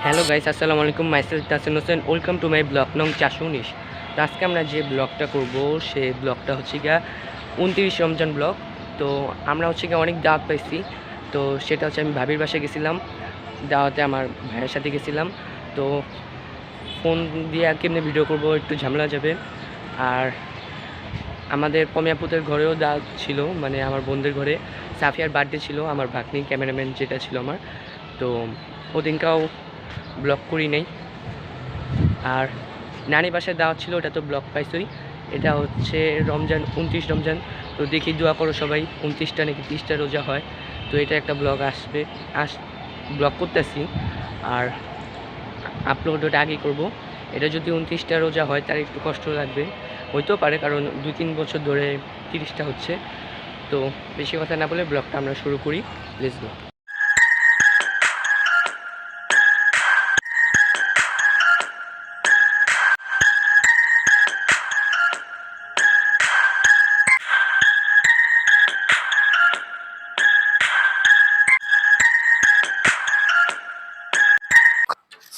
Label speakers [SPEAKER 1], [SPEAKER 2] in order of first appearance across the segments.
[SPEAKER 1] Hello guys আসসালামু আলাইকুম myself Tasin Hossain welcome to my blog নং চারশো উনিশ তো আজকে আমরা যে ব্লগটা করব সে ব্লগটা হচ্ছে গিয়া উনত্রিশ রমজান ব্লগ তো আমরা হচ্ছে গিয়ে অনেক দাওয়াত পাইছি। তো সেটা হচ্ছে আমি ভাবির বাসায় গেছিলাম। দাওয়াতে আমার ভাইয়ের সাথে গেছিলাম। তো ফোন দিয়ে কেমনি ভিডিও করব, একটু ঝামেলা যাবে। আর আমাদের পমিয়াপুতের ঘরেও দাওয়াত ছিল মানে আমার বোনদের ঘরে। সাফিয়ার বার্থডে ছিল, আমার ভাগ্নি ক্যামেরাম্যান যেটা ছিল আমার। তো ওদিনকাও ব্লক করি নাই। আর নানি বাসায় দাওয়াত ছিল, ওটা তো ব্লক পাইছই। এটা হচ্ছে রমজান, উনত্রিশ রমজান। তো দেখি, দোয়া করো সবাই, উনত্রিশটা নাকি তিরিশটা রোজা হয়। তো এটা একটা ব্লগ আসবে, আস, ব্লগ করতেছি। আর আপলোড ওটা আগেই করব। এটা যদি উনত্রিশটা রোজা হয়, তার একটু কষ্ট লাগবে। হইতেও পারে, কারণ দুই তিন বছর ধরে তিরিশটা হচ্ছে। তো বেশি কথা না বলে ব্লগটা আমরা শুরু করি। প্লিজ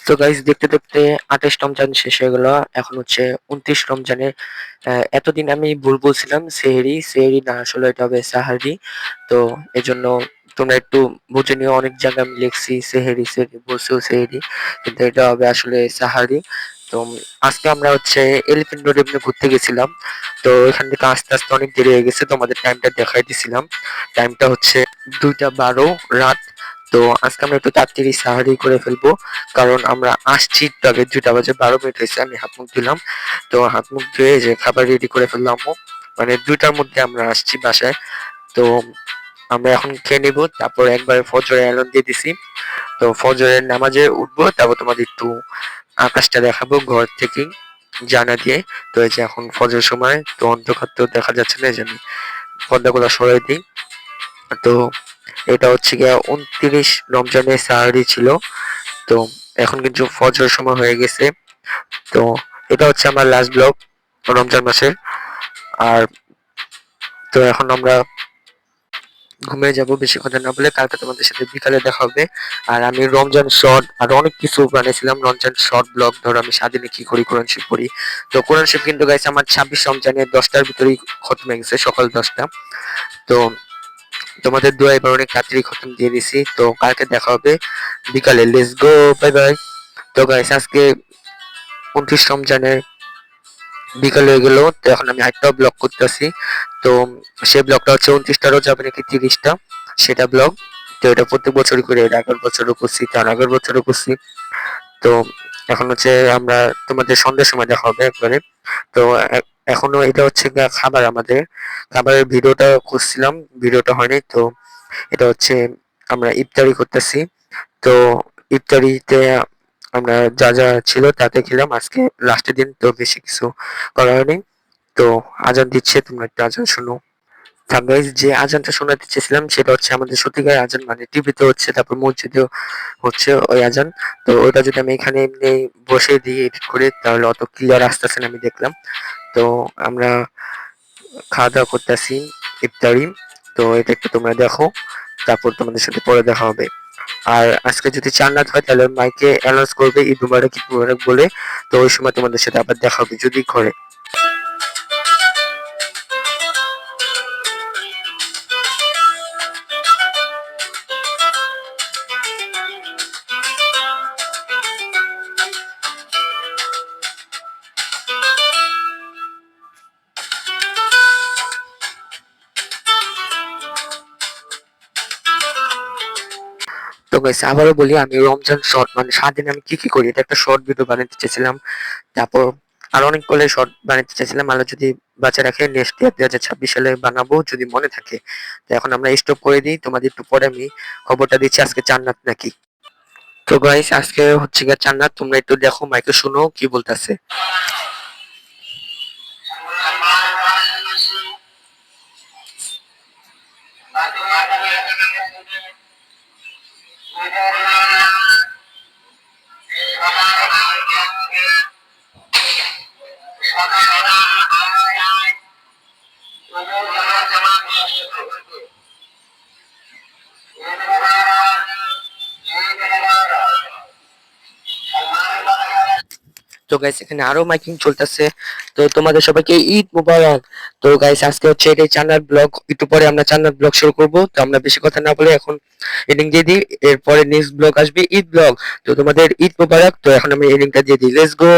[SPEAKER 1] তো গাইজ দেখতে দেখতে আঠাশ রমজান শেষ হয়ে গেল। এখন হচ্ছে উনত্রিশ রমজানে আহ, এতদিন আমি ভুল বলছিলাম সেহেরি। সেহেরি না আসলে এটা হবে সাহারি। তো এজন্য তোমরা একটু বুঝে নিও অনেক জায়গায় আমি লিখছি সেহেরি সেহেরি বলছেও সেহেরি কিন্তু এটা হবে আসলে সাহারি। তো আজকে আমরা হচ্ছে এলিফেন্ট রোড এমনি ঘুরতে গেছিলাম। তো এখান থেকে আস্তে আস্তে অনেক দেরি হয়ে গেছে তোমাদের টাইমটা দেখাই দিছিলাম। টাইমটা হচ্ছে দুইটা বারো রাত। তো আজকে আমরা একটু তাড়াতাড়ি সাহারি করে ফেলব। কারণ আমরা আসছি, তবে দুটা বাজে বারো মিনিট হয়েছে, আমি হাত মুখ দিলাম তো হাত মুখ ধুয়ে যে খাবার রেডি করে ফেললাম। মানে দুইটার মধ্যে আমরা আসছি বাসায়। তো আমরা এখন খেয়ে নিব, তারপর একবার ফজরের অ্যালার্ম দিয়ে দিছি। তো ফজরের নামাজে উঠবো, তারপর তোমাদের একটু আকাশটা দেখাবো ঘর থেকে জানা দিয়ে। তো এই যে এখন ফজর সময়, তো অন্ধকার তো দেখা যাচ্ছে না, এই জন্য পর্দাগুলো সরাই দিই। তো এটা হচ্ছে গিয়া উনত্রিশ রমজানের সাহারি ছিল। তো এখন কিন্তু ফজর সময় হয়ে গেছে। তো এটা হচ্ছে আমার লাস্ট ব্লগ রমজান মাসের। আর তো এখন আমরা ঘুমিয়ে যাব, বেশি কথা না বলে কালকে তোমাদের সাথে বিকালে দেখা হবে। আর আমি রমজান শর্ট আর অনেক কিছু বানিয়েছিলাম, রমজান শর্ট ব্লগ ধরো আমি স্বাধীনে কি করি, কোরআন শিব পড়ি। তো কোরআন শিব কিন্তু গাইছে আমার ছাব্বিশ রমজানের দশটার ভিতরেই খতম গেছে, সকাল দশটা। তো তোমাদের দোয়া এবার অনেক তাড়াতাড়ি খতম দিয়ে দিছি। তো কালকে দেখা হবে। বিকালে লেটস গো বাই বাই তো গাইস আজকে উনত্রিশ রমজানের বিকাল হয়ে গেল। তো এখন আমি আরেকটা ব্লগ করতেছি। তো সেই ব্লগটা হচ্ছে উনত্রিশটা রোজ হবে নাকি তিরিশটা? সেটা ব্লগ তো এটা প্রত্যেক বছরই করে এর আগের বছরও করছি তার আগের বছরও করছি। তো এখন হচ্ছে আমরা তোমাদের সন্ধ্যের সময় দেখা হবে একবারে। তো এখনও এটা হচ্ছে খাবার আমাদের। খাবারের ভিডিওটা করছিলাম, ভিডিওটা হয়নি, তো এটা হচ্ছে আমরা ইফতারি করতেছি। তো ইফতারিতে আমরা যা যা ছিল তাতে খেলাম। আজকে লাস্টের দিন তো বেশি কিছু করা হয়নি। তো আজান দিচ্ছে, তোমরা একটু আজান শোনো। যে আজানটা শোনাতে চেয়েছিলাম, সেটা হচ্ছে আমাদের সত্যিকার আজান মানে টিভিতে হচ্ছে, তারপর মসজিদেও হচ্ছে ওই আজান। তো ওটা যদি আমি এখানে এমনি বসে দিই এডিট করে, তাহলে অত ক্লিয়ার আসতেছে না, আমি দেখলাম। তো আমরা খাওয়া দাওয়া করতেছি ইফতারি। তো এটা একটু তোমরা দেখো, তারপর তোমাদের সাথে পরে দেখা হবে। আর আজকে যদি চার চান্নাত হয়, তাহলে মাইকে অ্যানাউন্স করবে ঈদ মুবারক ঈদ মুবারক বলে। তো ওই সময় তোমাদের সাথে আবার দেখা হবে যদি করে। তো গাইস আবারও বলি, আমি রমজান শর্ট মানে সারাদিন আমি কি কি করি? এটা একটা শর্ট ভিডিও বানাতে চেয়েছিলাম। তারপর আর অনেক করে শর্ট বানাতে চেয়েছিলাম। আলো যদি বাচ্চা রাখে নেক্সট ইয়ার দুই হাজার ছাব্বিশ সালে বানাবো, যদি মনে থাকে। তো এখন আমরা স্টপ করে দিই। তোমাদের একটু পরে আমি খবরটা দিচ্ছি, আজকে চান্নাত নাকি? তো গাইস আজকে হচ্ছে গিয়ে চান্নাত, তোমরা একটু দেখো, মাইকে শুনো, কি বলতেছে।
[SPEAKER 2] তো গাইস এখানে আরও মাইকিং চলতেছে। তো তোমাদের সবাইকে ঈদ মুবারক। তো গাইস আজকে হচ্ছে এটাই চান্নার ব্লগ একটু পরে আমরা চান্নার ব্লগ শুরু করব। তো আমরা বেশি কথা না বলে এখন এডিং দিয়ে দিই। এরপরে নেক্সট ব্লগ আসবে ঈদ ব্লগ তো তোমাদের ঈদ মুবারক। তো এখন আমি এডিংটা দিয়ে দিই। লেটস গো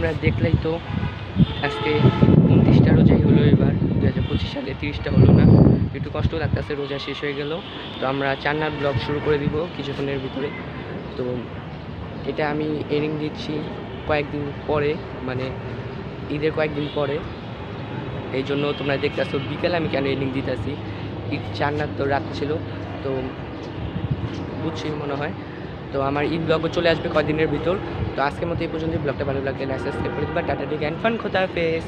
[SPEAKER 2] তোমরা দেখলেই তো আজকে উনত্রিশটা রোজাই হলো এবার দু হাজার পঁচিশ সালে তিরিশটা হলো না? একটু কষ্ট লাগতেছে, রোজা শেষ হয়ে গেল। তো আমরা চান্নার ব্লগ শুরু করে দিব কিছুক্ষণের ভিতরে। তো এটা আমি এরিং দিচ্ছি কয়েকদিন পরে মানে ঈদের কয়েকদিন পরে। এই জন্য তোমরা দেখতেছো, বিকেলে আমি কেন এরিং দিতেছি? ঈদ চান্নার তো রাত ছিল, তো বুঝছি মনে হয়। তো আমার ঈদ ব্লগও চলে আসবে কদিনের ভিতর। তো আজকের মতো এই পর্যন্ত ব্লগটা ভালো লাগলে লাইক করে দিবা। টাটা টেক অ্যান্ড ফান খোদা হাফেজ।